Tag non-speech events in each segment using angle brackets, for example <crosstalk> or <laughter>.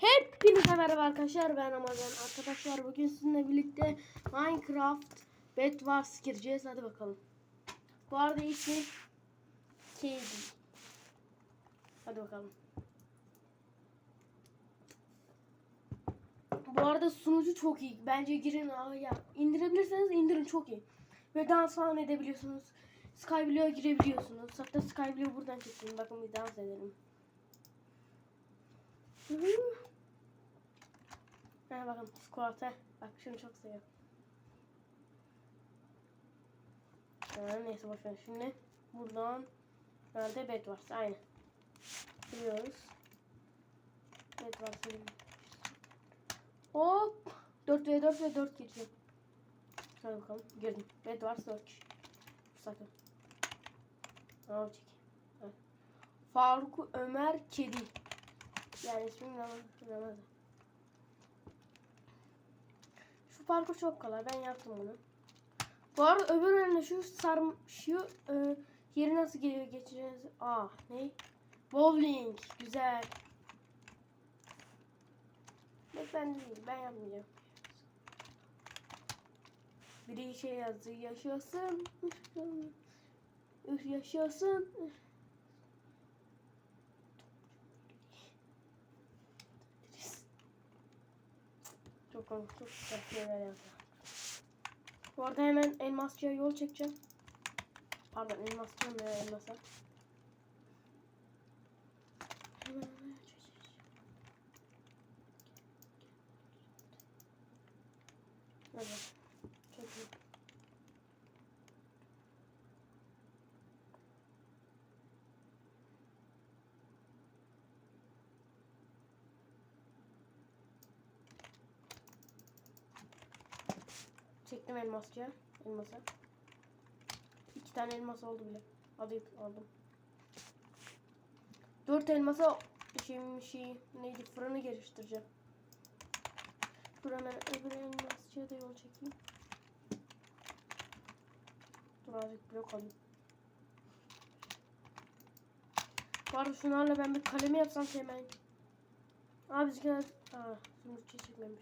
Hepinize merhaba arkadaşlar ben Ramazan. Arkadaşlar bugün sizinle birlikte Minecraft Bed Wars gireceğiz. Hadi bakalım. Bu arada ismi Kedi. Hadi bakalım. Bu arada sunucu çok iyi. Bence girin ya. indirebilirseniz indirin çok iyi. Ve dans falan edebiliyorsunuz. Skyblock'a girebiliyorsunuz. Hatta Skyblock'u buradan çekeyim. Bakın bir dans edelim. Hı. Ha bakın squat'a. Bak şunu çok seviyorum. Ha, neyse boşver. Şimdi buradan nerede bed var? Aynı. Giriyoruz. Bed var. Hop. 4 ve 4 ve 4 gireceğim. Hadi bakalım. Girdim. Bed var 4 kişi. Sakın. Aa çek. Faruk Ömer Kedi. Yani ismim Ramazan. Ramazan. Şu parkur çok kolay. Ben yaptım bunu. Bu arada öbür önüne şu sarm şu e, yeri nasıl geliyor geçeceğiz? Aa ne? Bowling. Güzel. Yok ben değil. Ben yapmayacağım. Biri şey yazdı. Yaşasın. Yaşasın. Güzel şeyler yazdı. Bu arada hemen elmasçıya yol çekeceğim. Pardon elmasçıya mı ya elmasa? Evet. Çok iyi. Çektim elmasçıya. Elmasa. İki tane elmas oldu bile. Hadi aldım. Dört elmasa şey, şey neydi fırını geliştireceğim. Dur hemen öbür elmasçıya da yol çekeyim. Dur azıcık blok alayım. Arada şunlarla ben bir kalemi yapsam hemen. Aa bizimkiler... Aa zümrütçü çekmemiş.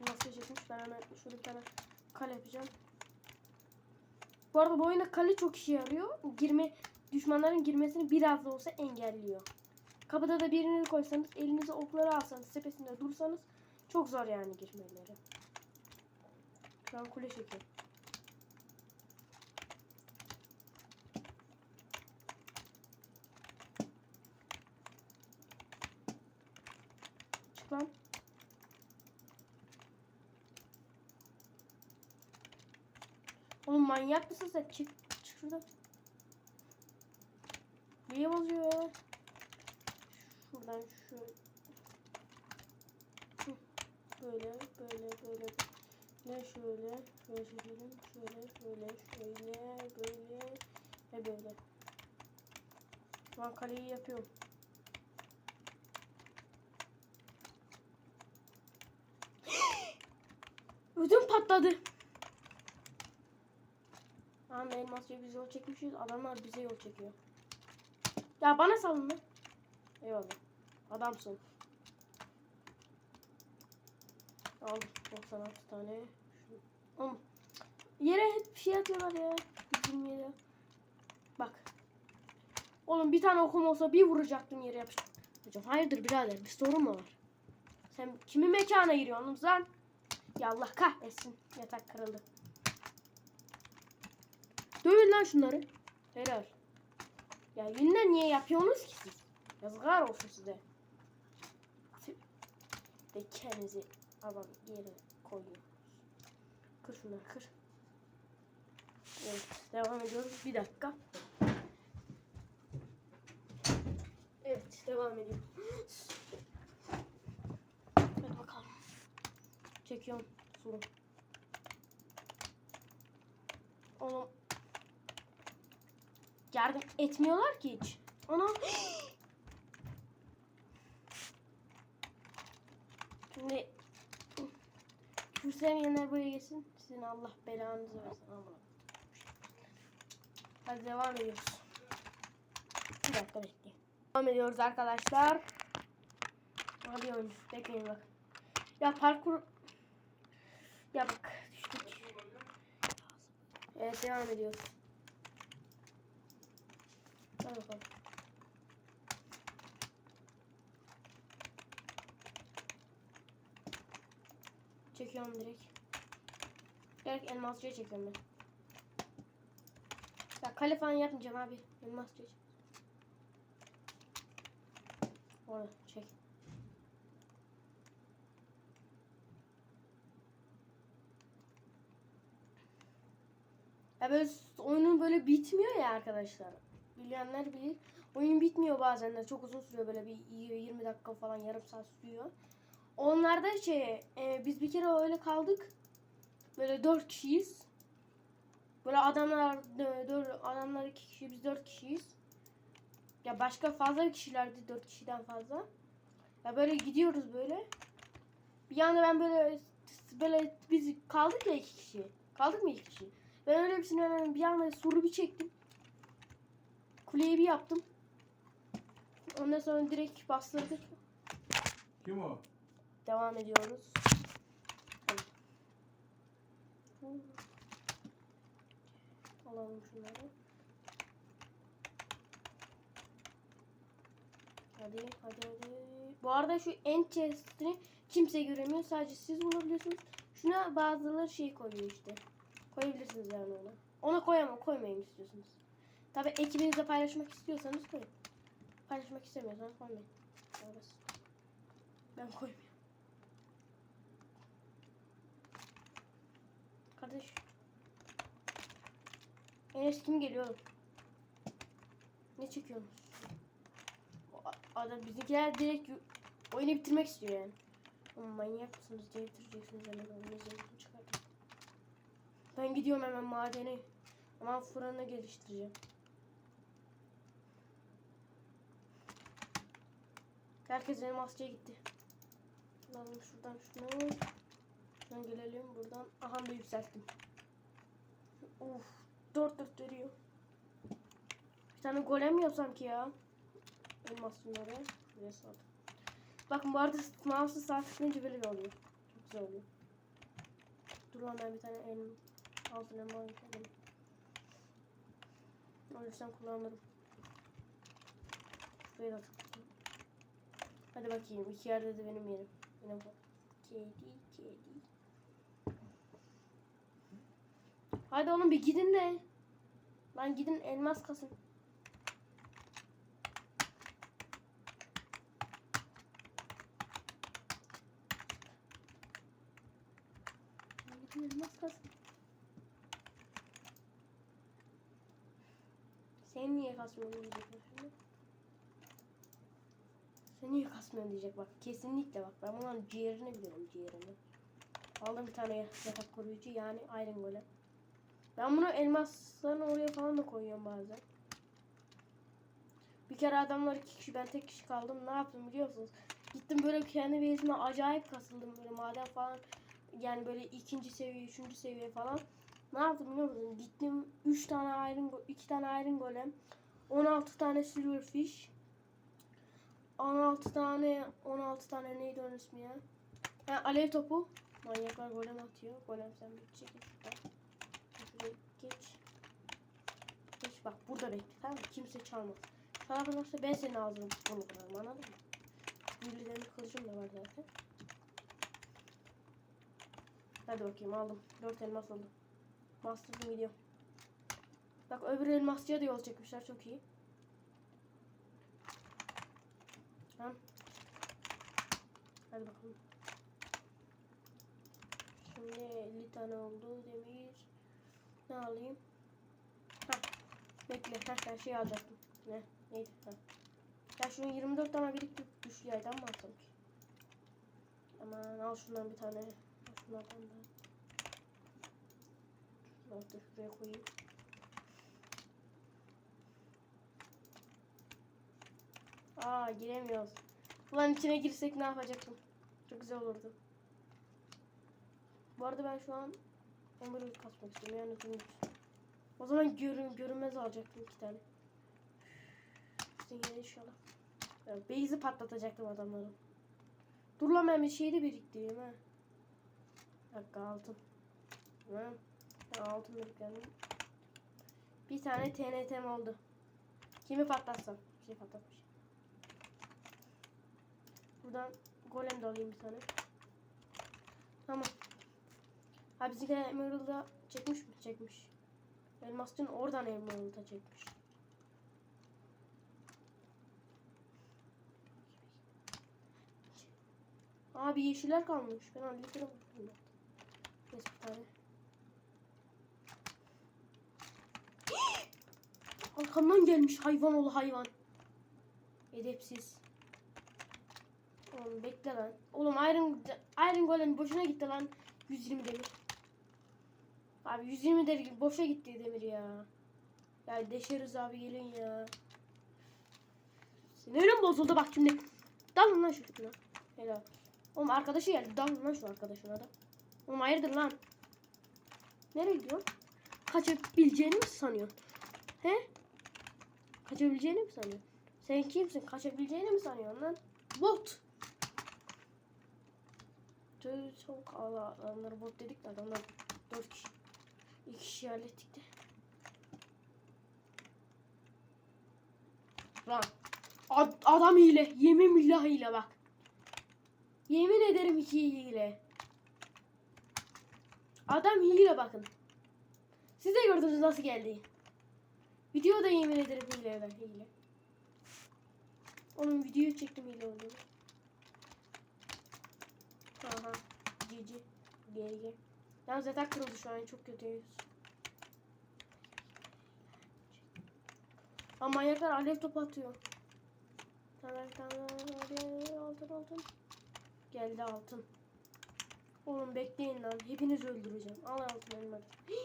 Nasıl çekmiş ben hemen şurada bir tane kale yapacağım. Bu arada bu oyunda kale çok işe yarıyor. Girme düşmanların girmesini biraz da olsa engelliyor. Kapıda da birini koysanız elinize okları alsanız tepesinde dursanız çok zor yani girmeleri. Şu an kule çekiyor. Çık lan. Oğlum manyak mısın sen? Çık, çık şuradan. Niye bozuyor? Şuradan şu. Böyle, böyle, böyle. Ne şöyle, şöyle. Şöyle, şöyle, şöyle, böyle ve böyle. Şu an kaleyi yapıyorum. <gasps> Ödüm patladı. Tamam elmasya biz yol çekmişiz. Adamlar bize yol çekiyor. Ya bana salın lan. Eyvallah. Adamsın. Al 96 tane. Oğlum. Yere hep şey atıyorlar ya. Bizim yere. Bak. Oğlum bir tane okum olsa bir vuracaktım yere yapıştım. Hocam hayırdır birader bir sorun mu var? Sen kimin mekana giriyorsun lan? Ya Allah kahretsin. Yatak kırıldı. Dövün lan şunları. Helal. Ya yünden niye yapıyorsunuz ki siz? Yazıklar olsun size. Ve kendinizi alan yere koyuyorsunuz. Kır şunları kır. Evet devam ediyoruz. Bir dakika. Evet devam ediyorum. Hadi bakalım. Çekiyorum sorun. Oğlum yardım etmiyorlar ki hiç. Ana. Şimdi küfür sevmeyenler buraya gelsin. Sizin Allah belanızı versin. Aman. Hadi devam ediyoruz. Bir dakika bekleyin. Devam ediyoruz arkadaşlar. Aha bir oyuncu. Bekleyin bak. Ya parkur... Ya bak düştük. Evet devam ediyoruz. Çekiyorum direkt. Direkt elmasçıya çekiyorum ben. Ya kale falan yapmayacağım abi. Elmasçıya çek. Orada çek. Ya böyle oyunun böyle bitmiyor ya arkadaşlar. Bilenler bilir. Oyun bitmiyor bazen de çok uzun sürüyor böyle bir y- 20 dakika falan yarım saat sürüyor. Onlarda şey e, biz bir kere öyle kaldık. Böyle 4 kişiyiz. Böyle adamlar dö- dört adamlar 2 kişi biz 4 kişiyiz. Ya başka fazla kişilerdi 4 kişiden fazla. Ya böyle gidiyoruz böyle. Bir anda ben böyle böyle biz kaldık ya 2 kişi. Kaldık mı 2 kişi? Ben öyle bir sinirlendim. Bir anda suru bir çektim. Kuleyi bir yaptım. Ondan sonra direkt bastırdık. Kim o? Devam ediyoruz. Alalım şunları. Hadi hadi hadi. Bu arada şu end chest'ini kimse göremiyor. Sadece siz bulabiliyorsunuz. Şuna bazıları şey koyuyor işte. Koyabilirsiniz yani ona. Ona koyamam. Koymayın istiyorsunuz. Tabi ekibinizle paylaşmak istiyorsanız koyun. Paylaşmak istemiyorsanız koymayın. Orası. Ben koymuyorum. Kardeş. Enes kim geliyor? Ne çekiyorsunuz? Adam bizimkiler direkt yu- oyunu bitirmek istiyor yani. Oğlum manyak mısınız diye bitireceksiniz hemen zevkini çıkartın. Ben gidiyorum hemen madene. Aman fırını geliştireceğim. Herkes benim askıya gitti. Alalım şuradan şunu. Şuradan gelelim buradan. Aha da yükselttim. Uf, dört dört veriyor. Bir tane golem yapsam ki ya? Elmas bunları. Şuraya saldım. Bakın bu arada mouse'u sağ tıklayınca böyle oluyor. Çok güzel oluyor. Dur ben bir tane el altın elma yapalım. Ölürsem kullanırım. Şuraya da tıklayayım. Hadi bakayım. iki yerde de benim yerim. Bu. Kedi, kedi. Hadi oğlum bir gidin de. Lan gidin elmas kasın. Elmas kasın. Sen niye kasmıyorsun diyecekler. Niye kasmıyorsun diyecek bak. Kesinlikle bak. Ben bunların ciğerini bilirim ciğerini. Aldım bir tane yatak koruyucu yani Iron Golem. Ben bunu elmasların oraya falan da koyuyorum bazen. Bir kere adamlar iki kişi ben tek kişi kaldım. Ne yaptım biliyor musunuz? Gittim böyle kendi base'ime acayip kasıldım böyle maden falan. Yani böyle ikinci seviye, üçüncü seviye falan. Ne yaptım biliyor musunuz? Gittim 3 tane iron, go- iki tane iron golem, 16 tane silverfish, 16 tane, 16 tane neydi onun ismi ya? Ha, alev topu. Manyaklar golem atıyor. Golem sen bir çekil şuradan. Geç. Geç bak burada bekle tamam mı? Kimse çalmaz. Çalarsa ben senin ağzını bunu kırarım anladın mı? Demir kılıcım da var zaten. Hadi bakayım aldım. 4 elmas aldım. Master'ım gidiyor. Bak öbür elmasçıya da yol çekmişler çok iyi. Tamam. Hadi bakalım. Şimdi 50 tane oldu demir. Ne alayım? Heh. Bekle. Heh, ben şey alacaktım. Ne? Neydi? Heh. Ya şunu 24 tane biriktirip güçlü yaydan mı alsam ki? Aman al şundan bir tane. Al şunlardan da. Şunları da şuraya koyayım. Aa giremiyoruz. Ulan içine girsek ne yapacaktım? Çok güzel olurdu. Bu arada ben şu an Emerald kasmak istiyorum yani zümrüt. O zaman görün, görünmez alacaktım iki tane. Yine inşallah. Yani base'i patlatacaktım adamların. Dur lan ben bir şeyi de biriktireyim ha. Dakika altın. Hı. Ben altın biriktirdim. Bir tane TNT'm oldu. Kimi patlatsam? Bir şey patlatmış. Buradan golem de alayım bir tane. Tamam. Ha bizimkiler Emerald'da çekmiş mi? Çekmiş. Elmas'ın oradan Emerald'a çekmiş. Abi yeşiller kalmış. Ben hallederim. Neyse bir tane. <gasps> Arkamdan gelmiş hayvan oğlu hayvan. Edepsiz. Oğlum bekle lan. Oğlum Iron, Iron Golem boşuna gitti lan. 120 demir. Abi 120 demir boşa gitti demir ya. Ya deşeriz abi gelin ya. Sinirim bozuldu bak şimdi. Dalın lan şu kutuna. Helal. Oğlum arkadaşı geldi. Dalın lan şu arkadaşına da. Oğlum hayırdır lan? Nereye gidiyorsun? Kaçabileceğini mi sanıyorsun? He? Kaçabileceğini mi sanıyorsun? Sen kimsin? Kaçabileceğini mi sanıyorsun lan? Bot. Tüh, Çok adamları bot dedik de adamlar dört kişi. İki kişi hallettik de. Lan. Ad- adam hile. Yemin billah hile bak. Yemin ederim iki hile. Adam hile bakın. Siz de gördünüz nasıl geldi. Videoda yemin ederim hile ben hile. Onun videoyu çektim hile olduğunu. Aha. GG. GG. Yalnız zaten kırıldı şu an çok kötüyüz. Ama manyaklar alev topu atıyor. Tamam tamam. Altın altın. Geldi altın. Oğlum bekleyin lan. Hepiniz öldüreceğim. Al altın elma. <gasps>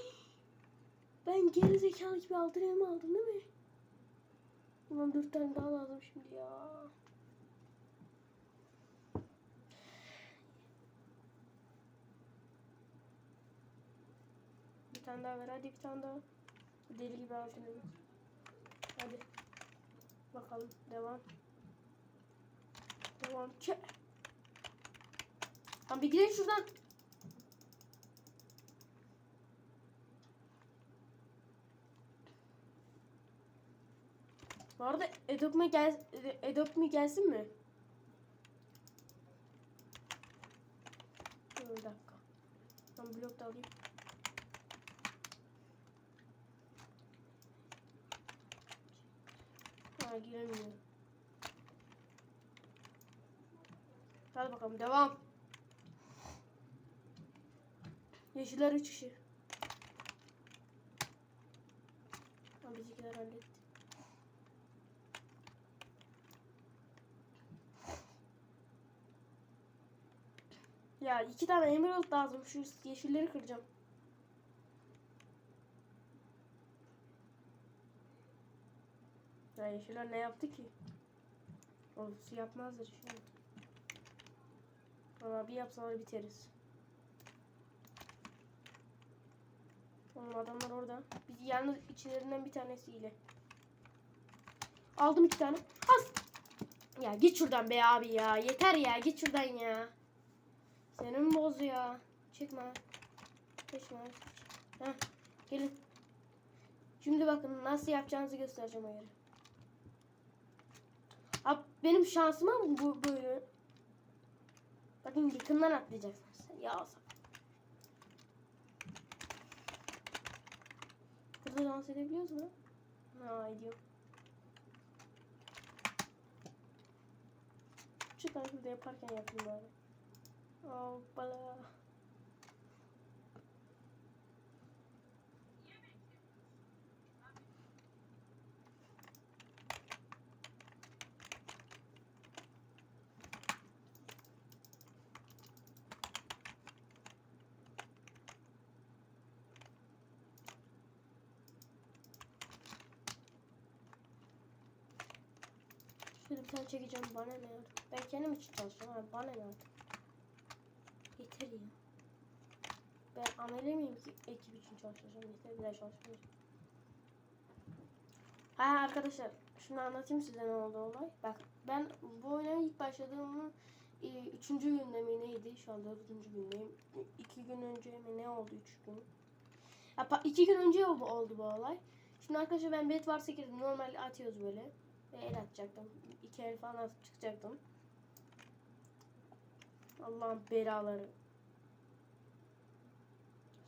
Ben geri zekalı gibi altın elma aldım değil mi? Ulan dört tane daha lazım şimdi ya. Tane daha ver hadi bir tane daha. Deli gibi elma. Hadi. Bakalım devam. Devam. Çek. Lan bir gidelim şuradan. Bu arada Adopt mi, gel Adopt mi gelsin mi? Dur bir dakika. Ben blok da alayım. Ha giremiyor. Hadi bakalım devam. Yeşiller 3 kişi. Ha bizimkiler halletti. Ya iki tane emerald lazım. Şu yeşilleri kıracağım. Ya yeşiller ne yaptı ki? O yapmazlar şimdi. Valla bir yapsalar biteriz. Oğlum adamlar orada. Biz yalnız içlerinden bir tanesiyle. Aldım iki tane. As. Ya git şuradan be abi ya. Yeter ya git şuradan ya. Senin boz ya. Çıkma. Çıkma. Heh, gelin. Şimdi bakın nasıl yapacağınızı göstereceğim. Abi benim şansıma bu böyle? Bakın yakından atlayacaksınız. Ya olsa. Burada dans edebiliyoruz mu? Ha ediyor. Şu ben şurada yaparken yapayım bari. Hoppala. Şöyle bir tane çekeceğim bana ne artık. Ben kendim için çalışıyorum abi bana ne artık. Yeter ya. Ben amele miyim ki ekip için çalışacağım. Yeter bir daha çalışmayacağım. Ha arkadaşlar şunu anlatayım size ne oldu olay. Bak ben bu oyuna ilk başladığımın 3. üçüncü günde mi neydi? Şu an dördüncü gündeyim. İki gün önce mi ne oldu üç gün? Ya, iki gün önce oldu, oldu bu olay. Şimdi arkadaşlar ben bet varsa girdim. Normal atıyoruz böyle. El atacaktım. İki el falan atıp çıkacaktım. Allah'ın belaları.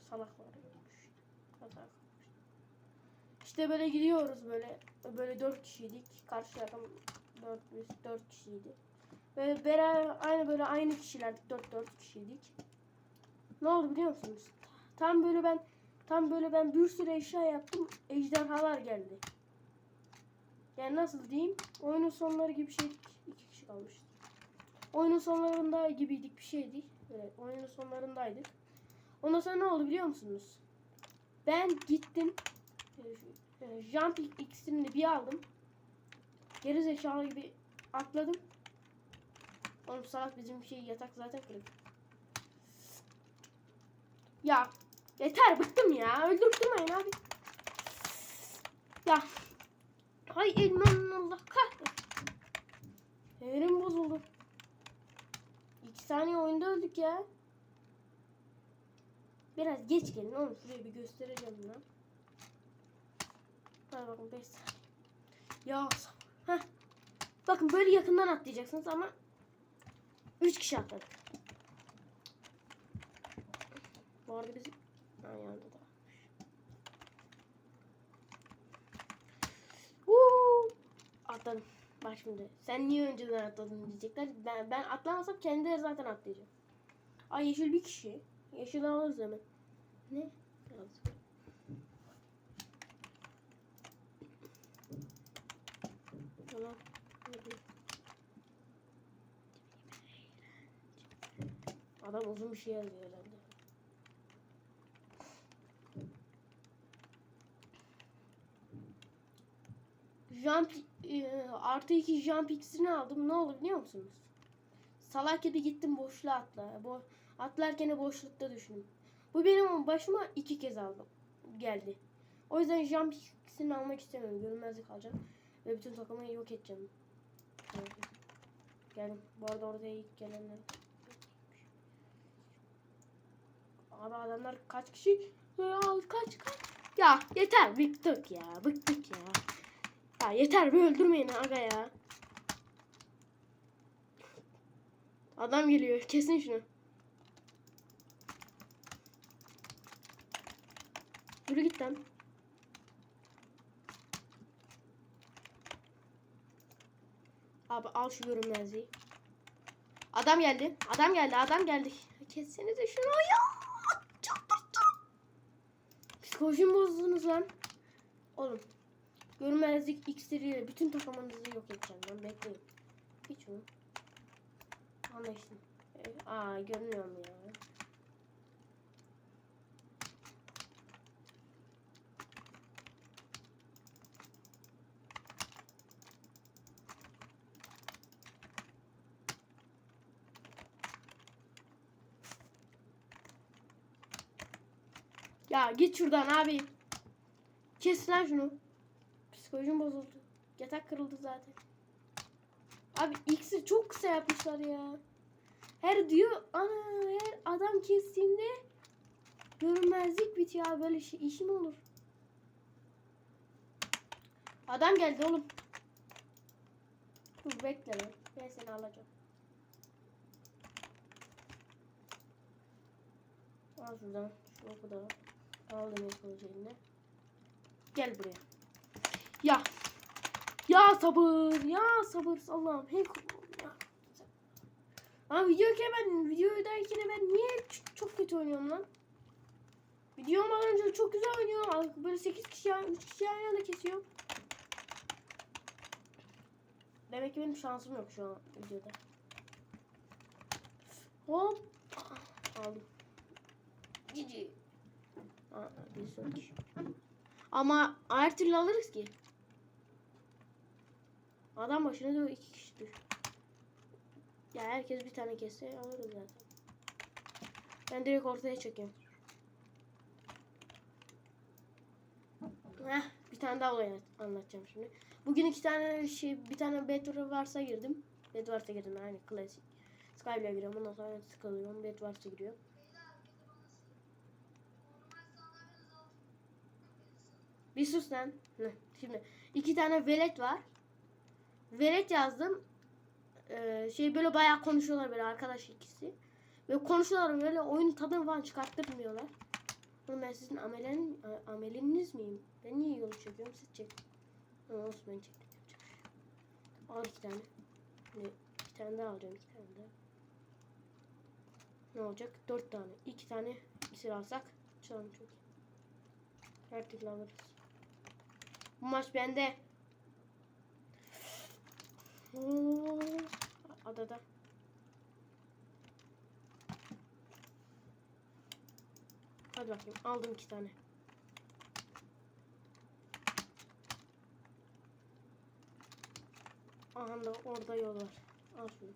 Salaklar. Hata. İşte böyle gidiyoruz böyle. Böyle dört kişiydik. Karşı takım dört, dört kişiydi. Ve beraber aynı böyle aynı kişilerdik. Dört dört kişiydik. Ne oldu biliyor musunuz? Tam böyle ben tam böyle ben bir sürü eşya yaptım. Ejderhalar geldi. Yani nasıl diyeyim? Oyunun sonları gibi şeydik. İki kişi kalmıştı. Oyunun sonlarında gibiydik bir şeydi. Evet, oyunun sonlarındaydık. Ondan sonra ne oldu biliyor musunuz? Ben gittim. e, e, Jump iksirini bir aldım. Geri zekalı gibi atladım. Oğlum salak bizim şey yatak zaten kırık. Ya yeter bıktım ya. Öldürüp abi. Ya. Hay elmanın Allah kahretsin. Sinirim bozuldu. İki saniye oyunda öldük ya. Biraz geç gelin oğlum. Şurayı bir göstereceğim lan. Hadi bakın 5 saniye. Ya. Heh. Bakın böyle yakından atlayacaksınız ama 3 kişi atladık. Bu arada bizim ha, yanında da. Woo! Atladım. Bak şimdi. Sen niye önceden atladın diyecekler. Ben, ben atlamasam kendileri zaten atlayacak. Ay yeşil bir kişi. Yeşil alırız hemen. Ne? Yazık. Tamam. Adam uzun bir şey yazıyor herhalde. Jump e, artı iki jump iksirini aldım. Ne oldu biliyor musunuz? Salak gibi gittim boşluğa atla. Bo atlarken boşlukta düşündüm. Bu benim başıma iki kez aldım. Geldi. O yüzden jump iksirini almak istemiyorum. Görünmezlik alacağım. Ve bütün takımı yok edeceğim. Evet. Geldim. Bu arada oraya ilk gelenler. Abi adamlar kaç kişi? Ya kaç kaç? Ya yeter bıktık ya bıktık ya. Ya yeter bir öldürmeyin aga ya. Adam geliyor kesin şunu. Yürü git lan. Abi al şu görünmezliği. Adam geldi. Adam geldi. Adam geldi. Kessenize şunu ya. Çıldırttım. Psikolojimi bozdunuz lan. Oğlum. Görünmezlik iksiriyle bütün takımınızı yok edeceğim lan. Bekleyin. Hiç mi? Anlaştım. Ee, Aa görünüyor mu ya? Ya git şuradan abi. Kes lan şunu. Psikolojim bozuldu. Yatak kırıldı zaten. Abi X'i çok kısa yapmışlar ya. Her diyor ana her adam kestiğinde görünmezlik bitiyor abi. böyle şey, işim olur. Adam geldi oğlum. Dur bekle lan. Ben seni alacağım. Al şuradan. Şu oku da. Al demir kılıcı eline. Gel buraya. Ya. Ya sabır. Ya sabır. Allah'ım. Hem ya. Ama videoyken ben videodayken ben niye çok kötü oynuyorum lan? Video olmadan önce çok güzel oynuyorum. Böyle 8 kişi, 3 kişi aynı anda kesiyorum. Demek ki benim şansım yok şu an videoda. Hop. Aldım. Cici. Ama her türlü alırız ki. Adam başına da iki kişi düş. Ya herkes bir tane kesse alırız zaten. Ben direkt ortaya çekeyim. Heh, bir tane daha olay anlatacağım şimdi. Bugün iki tane şey, bir tane Bedwars varsa girdim. Bedwars'a girdim yani klasik. Skype'le giriyorum. Ondan sonra sıkılıyorum. Bedwars'a giriyorum. Bir sus lan. Şimdi iki tane velet var. Velet yazdım. Ee, şey böyle bayağı konuşuyorlar böyle arkadaş ikisi. Ve konuşuyorlar böyle oyun tadını falan çıkarttırmıyorlar. Oğlum ben sizin amelen, ameliniz miyim? Ben niye yolu çekiyorum siz çek. Ama olsun ben çektim. Al iki tane. Şimdi iki tane daha alacağım iki tane daha. Ne olacak? Dört tane. İki tane isir alsak. Çalalım çok iyi. Türlü alırız. Bu maç bende. Oo, Adada. Hadi bakayım. Aldım iki tane. Aha da orada yol var. Al şunu.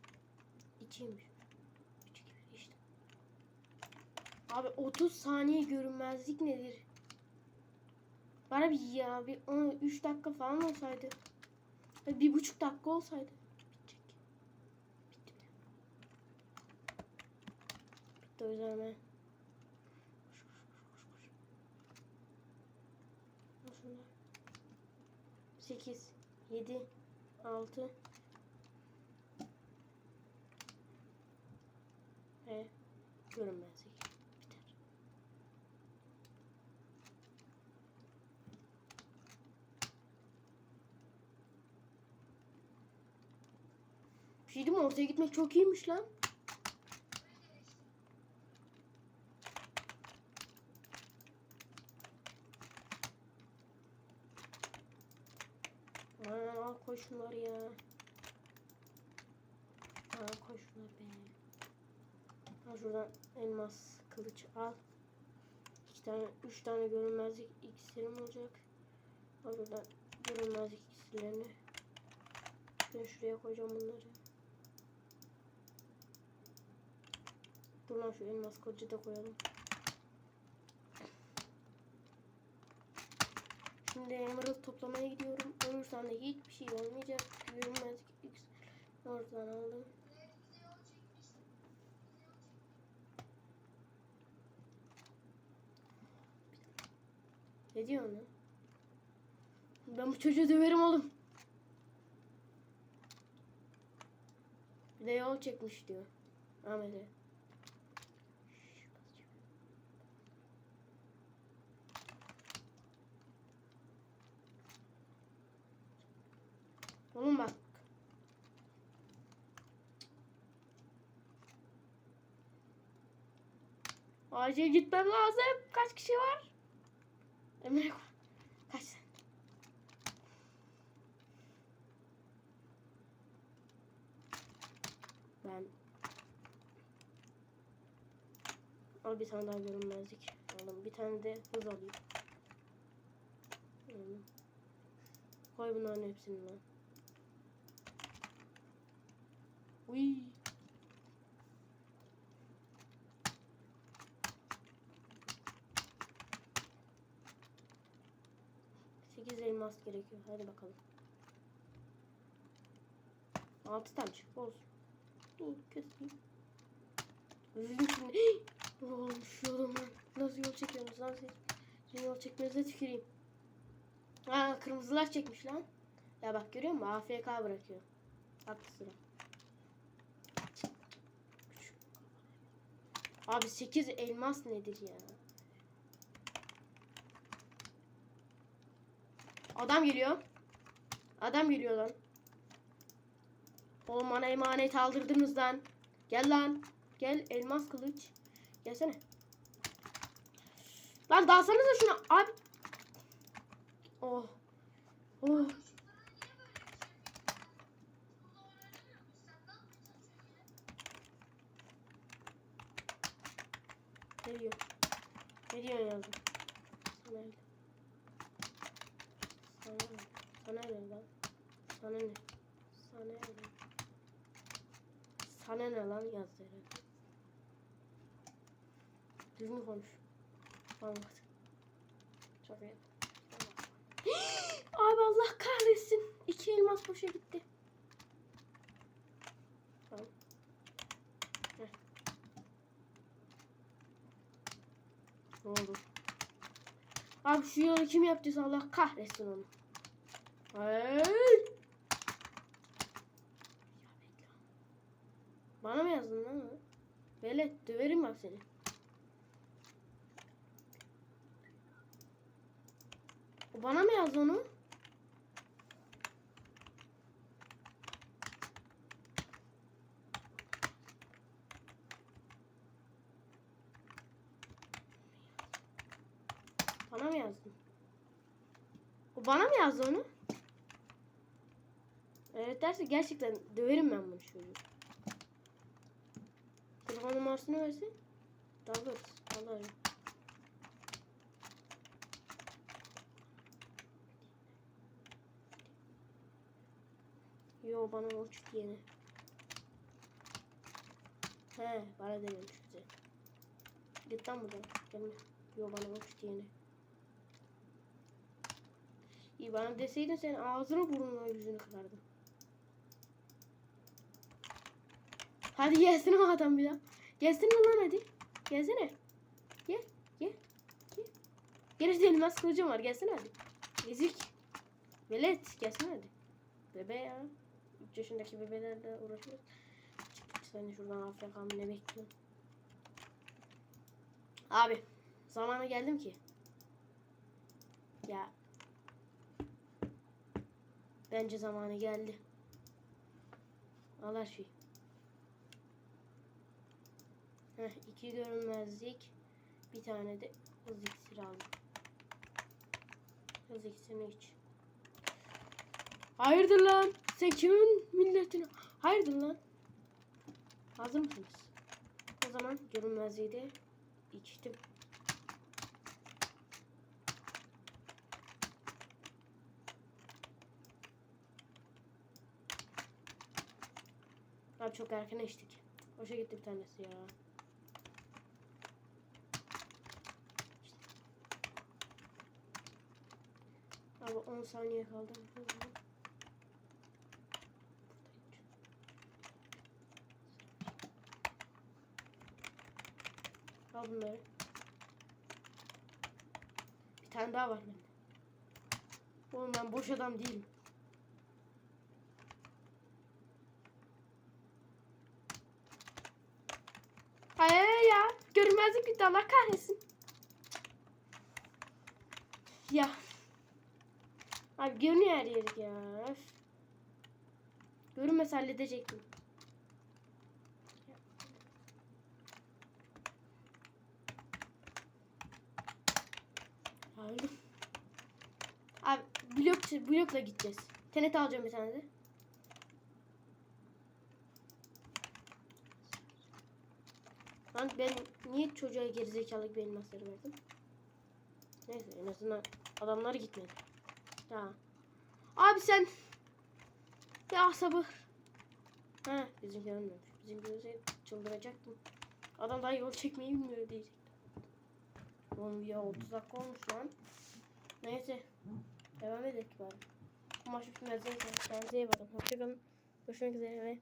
İkiymiş. Üç işte. Abi 30 saniye görünmezlik nedir? Bana bir ya bir 3 dakika falan olsaydı. Bir buçuk dakika olsaydı. Bitecek. Bitti bile. Bitti o yüzden. Al şunları. 8 7 6 Ve görünmezlik Bir şey diyeyim mi? Ortaya gitmek çok iyiymiş lan. Aa, al koy şunları ya. Aa, koy şunları be. Al şuradan elmas kılıç al. İki tane, üç tane görünmezlik iksirim olacak. Al buradan görünmezlik iksirlerini. Ben şuraya koyacağım bunları. Dur şu elmas kılıcı da koyalım. Şimdi emerald toplamaya gidiyorum. Olursam da hiçbir şey olmayacak. İksir. Oradan aldım. Ne diyor lan? Ben bu çocuğu döverim oğlum. Bir de yol çekmiş diyor. Ahmet'e. Oğlum bak. Acil gitmem lazım. Kaç kişi var? Emre kaç? Ben Al bir tane daha görünmezlik. Aldım. Bir tane de hız alayım. Aldım. Koy bunların hepsini lan. Uy. Sekiz elmas gerekiyor. Hadi bakalım. Altı tane çık olsun. Dur keseyim. Üzüldüm şimdi. Ne olmuş yolum lan? Nasıl yol çekiyorsunuz lan siz? Sizin yol çekmenize tüküreyim. Aa kırmızılar çekmiş lan. Ya bak görüyor musun? AFK bırakıyor. Aklı sıra. Abi 8 elmas nedir ya? Adam geliyor. Adam geliyor lan. Oğlum bana emanet aldırdınız lan. Gel lan. Gel elmas kılıç. Gelsene. Lan dalsanıza şuna. Abi. Oh. Oh. Ne diyor? Yazdım? Sana öyle. Sana ne? Sana ne lan? Sana ne? Sana ne? Sana ne lan yazdı herhalde. Düzgün konuş. Anlat. Çok iyi. <gasps> <gasps> Abi Allah kahretsin. İki elmas boşa gitti. Tamam. Ne oldu? Abi şu yolu kim yaptıysa Allah kahretsin onu. Hey! Bana mı yazdın lan? Velet döverim bak seni. Bana mı yazdı onu? Bana mı yazdın? O bana mı yazdı onu? Evet derse gerçekten döverim ben bunu çocuğu. Telefon numarasını versin. Dalırız. Alırım. Yo bana çıktı yeni. He bana dememiş bize. Git lan buradan. Gelme. Yo bana çıktı yeni. İyi bana deseydin sen ağzını burnunu yüzünü kırardım. Hadi gelsin o adam bir daha. Gelsin lan hadi. Gelsene. Gel. Gel. Gel. Gerisi elmas kılıcım var. Gelsene hadi. Ezik. Velet. Gelsene hadi. Bebe ya. 3 yaşındaki bebelerle uğraşıyoruz. Sen şuradan Afrika'm ne bekliyorsun? Abi. Zamanı geldim ki. Ya. Bence zamanı geldi. Al her şeyi. Heh, iki görünmezlik. Bir tane de hız iksiri aldım. Hız iksirini iç. Hayırdır lan? Sen kimin milletine? Hayırdır lan? Hazır mısınız? O zaman görünmezliği de içtim. Abi çok erken içtik. Hoşa gitti bir tanesi ya. Abi 10 saniye kaldı. Al bunları. Bir tane daha var bende. Oğlum ben boş adam değilim. Hayır ya. Görünmezlik bitti Allah kahretsin. Ya. Abi görünüyor her yeri ya. Öf. Görünmese halledecektim. Aldım. Abi blok, blokla gideceğiz. Tenet alacağım bir tane de. Lan ben niye çocuğa gerizekalı bir elmasları verdim? Neyse en azından adamlar gitmedi. Ya. Abi sen ya sabır. Ha bizimki ölmemiş. Bizimki ölseydi çıldıracaktım. Adam daha yol çekmeyi bilmiyor diyecektim. Oğlum ya 30 dakika olmuş lan. Neyse. Devam edelim bari. Bu maç bitmez. Kendinize iyi bakın. Hoşçakalın. Görüşmek üzere ve